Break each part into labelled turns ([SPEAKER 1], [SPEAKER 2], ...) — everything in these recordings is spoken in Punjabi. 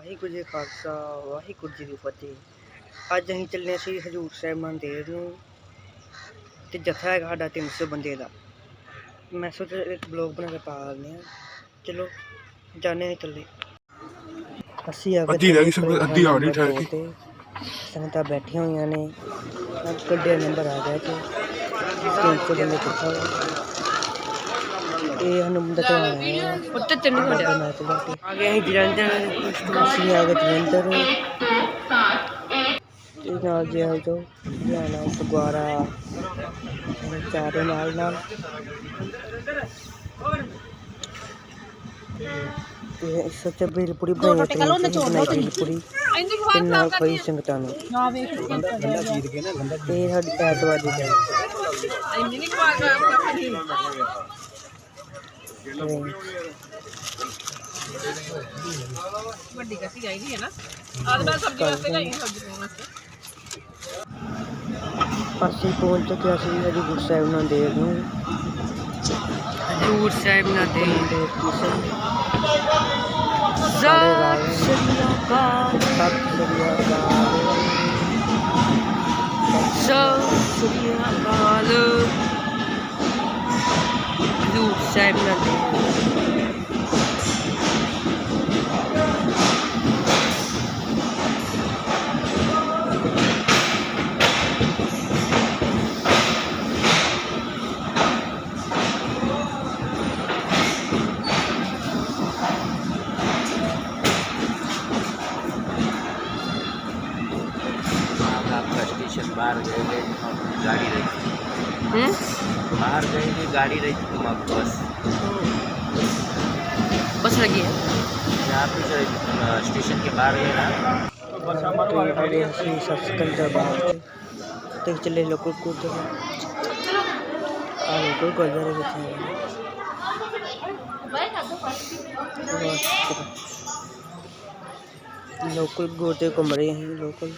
[SPEAKER 1] ਵਾਹਿਗੁਰੂ ਜੀ ਖਾਲਸਾ ਵਾਹਿਗੁਰੂ ਜੀ ਕੀ ਫਤਿਹ। ਅੱਜ ਅਸੀਂ ਚੱਲੇ ਸੀ ਹਜੂਰ ਸਾਹਿਬ ਮੰਦਿਰ ਨੂੰ ਤੇ ਜੱਥਾ ਹੈਗਾ ਸਾਡਾ 300 ਬੰਦੇ ਦਾ। ਮੈਂ ਸੋਚਿਆ ਇੱਕ ਬਲੌਗ ਬਣਾ ਕੇ ਪਾ ਦਿੰਦੇ ਆ ਚਲੋ ਜਾਣੇ ਚੱਲੇ। ਅਸੀਂ ਆ ਗਏ
[SPEAKER 2] ਅੱਧੀ ਰਹਿ ਗਈ ਸੰਗਤ, ਅੱਧੀ ਆ ਰਹੀ ਠਹਿਰ ਕੇ।
[SPEAKER 1] ਸੰਗਤਾਂ ਬੈਠੀਆਂ ਹੋਈਆਂ ਨੇ। ਅੱਜ ਗੱਡੇ ਨੰਬਰ ਆ ਗਿਆ ਤੇ 300 ਬੰਦੇ ਹੋਏ। ਇਹ ਸਾਨੂੰ ਬੰਦਾ ਚਲਾਉਣਾ ਹੈ।
[SPEAKER 3] ਉੱਤੇ ਤਿੰਨ
[SPEAKER 1] ਤੇ ਆ ਗਏ ਅਸੀਂ ਜਲੰਧਰ। ਅਸੀਂ ਆ ਗਏ ਜਲੰਧਰ। ਤੇ ਨਾਲ ਜੇ ਹੋ ਜੋ ਜਾਣਾ ਫਗਵਾੜਾ। ਚਾਰੇ ਨਾਲ ਨਾਲ। ਤੇ ਸੱਚ ਬੇਲ ਪੂਰੀ ਬਣਾਈ ਤੇ ਬਣਾਈ ਬੇਲ ਪੂਰੀ
[SPEAKER 3] ਇੰਦੀ
[SPEAKER 1] ਤੇ ਨਾਲ ਕੋਈ ਸੰਗਤਾਂ ਨੂੰ।
[SPEAKER 3] ਨਾ ਵੇਖ
[SPEAKER 1] ਤੇ ਸਾਡੀ ਐਤਵਾਰ ਦੀ ਗੱਲ।
[SPEAKER 3] ਇੰਦੀ ਨਹੀਂ ਕੇ ਰੱਖਣੀ ਵੱਡੀ ਕੱਟੀ ਆਈ ਹੈ ਨਾ। ਆਦ ਮੈਂ ਸਬਜ਼ੀ ਵਾਸਤੇ ਲਈ ਸਬਜ਼ੀ ਪਾਉਣ ਵਾਸਤੇ।
[SPEAKER 1] ਅਸੀਂ ਪਹੁੰਚ ਚੁੱਕੇ ਅਸੀਂ ਹਜੂਰ ਸਾਹਿਬ ਨਾਲ ਦੇਰ ਨੂੰ।
[SPEAKER 3] ਹਜੂਰ ਸਾਹਿਬ ਨਾ। ਦੇ
[SPEAKER 1] ਤੇ ਕਿਸੇ
[SPEAKER 3] ਸਤਿ ਸ਼੍ਰੀ ਅਕਾਲ।
[SPEAKER 1] ਸਤਿ ਸ੍ਰੀ ਅਕਾਲ।
[SPEAKER 3] ਸਤਿ ਸ਼੍ਰੀ ਅਕਾਲ।
[SPEAKER 4] જૂ સાહેબ નથી સ્ટેશન બહાર ગાડી
[SPEAKER 3] રાખી
[SPEAKER 4] बाहर जाएँगे गाड़ी रही थी तुम्हारे बस
[SPEAKER 3] हम्म। बस लगी है?
[SPEAKER 4] यहाँ पे स्टेशन के बाहर है ना।
[SPEAKER 1] तो चले लोग तो लोग जा रहे थे लोकल गोते कमरे हैं लोकल।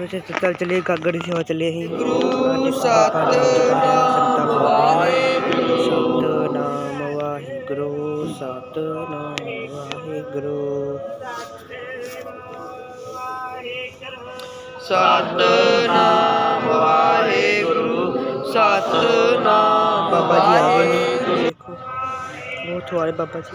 [SPEAKER 1] सोचे
[SPEAKER 3] तो
[SPEAKER 1] चल चले कागड़ सेवा चले ही। सतनाम वाहिगुरु सतनाम वाहिगुरु सतनाम वाहिगुरु सतनाम बाबा जी आगे देखो वो थोड़े बाबा जी।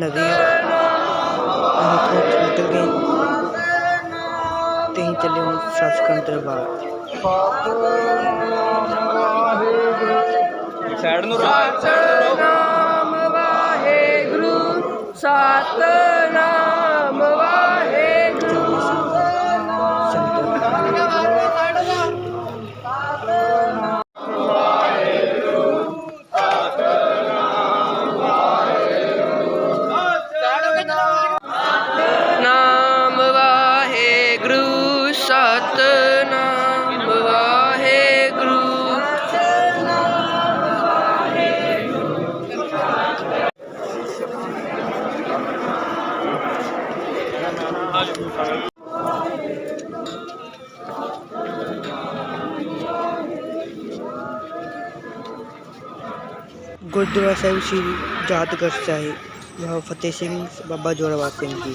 [SPEAKER 1] ਨਦੀ ਅਸੀਂ ਤੋਂ ਨਿਕਲ ਗਏ। ਤੇ ਅਸੀਂ ਚੱਲੇ ਹੁਣ ਸੱਚਖੰਡ ਦਰਬਾਰ।
[SPEAKER 3] ਸਤਨਾਮ ਵਾਹਿਗੁਰੂ ਸਤਨਾਮ ਸਤਨਾਮ ਵਾਹਿਗੁਰੂ।
[SPEAKER 1] ਗੁਰਦੁਆਰਾ ਸਾਹਿਬ ਸ਼੍ਰੀ ਜਾਦਗੜ ਸਾਹਿਬ ਬਾਬਾ ਫਤਿਹ ਸਿੰਘ ਬਾਬਾ ਜੋਰਾਵਰ ਸਿੰਘ ਜੀ।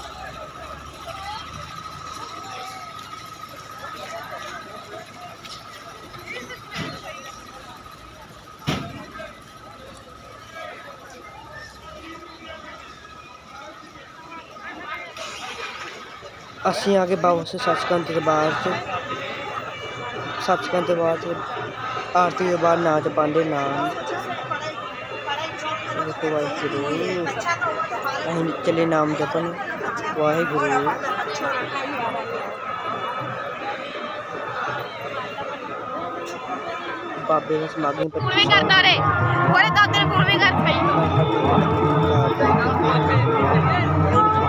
[SPEAKER 1] ਅਸੀਂ ਆ ਕੇ ਬਾਬਾ ਸੇ ਸੱਚਖੰਡ ਦੇ ਦਰਬਾਰ 'ਚ ਸੱਚਖੰਡ ਦੇ ਬਾਅਦ 'ਚ ਆਰਤੀ ਦੇ ਬਾਅਦ ਨਾਚ ਪਾਉਂਦੇ ਨਾਮ ਦੇਖੋ ਵਾਹਿਗੁਰੂ ਅਸੀਂ ਚੱਲੇ ਨਾਮ ਜਪਣ ਵਾਹਿਗੁਰੂ ਬਾਬੇ ਦਾ ਸਮਾਗਮ
[SPEAKER 5] ਫੋਨ ਵੀ ਕਰਦਾ ਰੇ ਉਹਦੇ ਦਾਦੇ ਨੇ ਫੋਨ ਵੀ ਕਰਤਾ ਹੀ
[SPEAKER 1] ਪਰ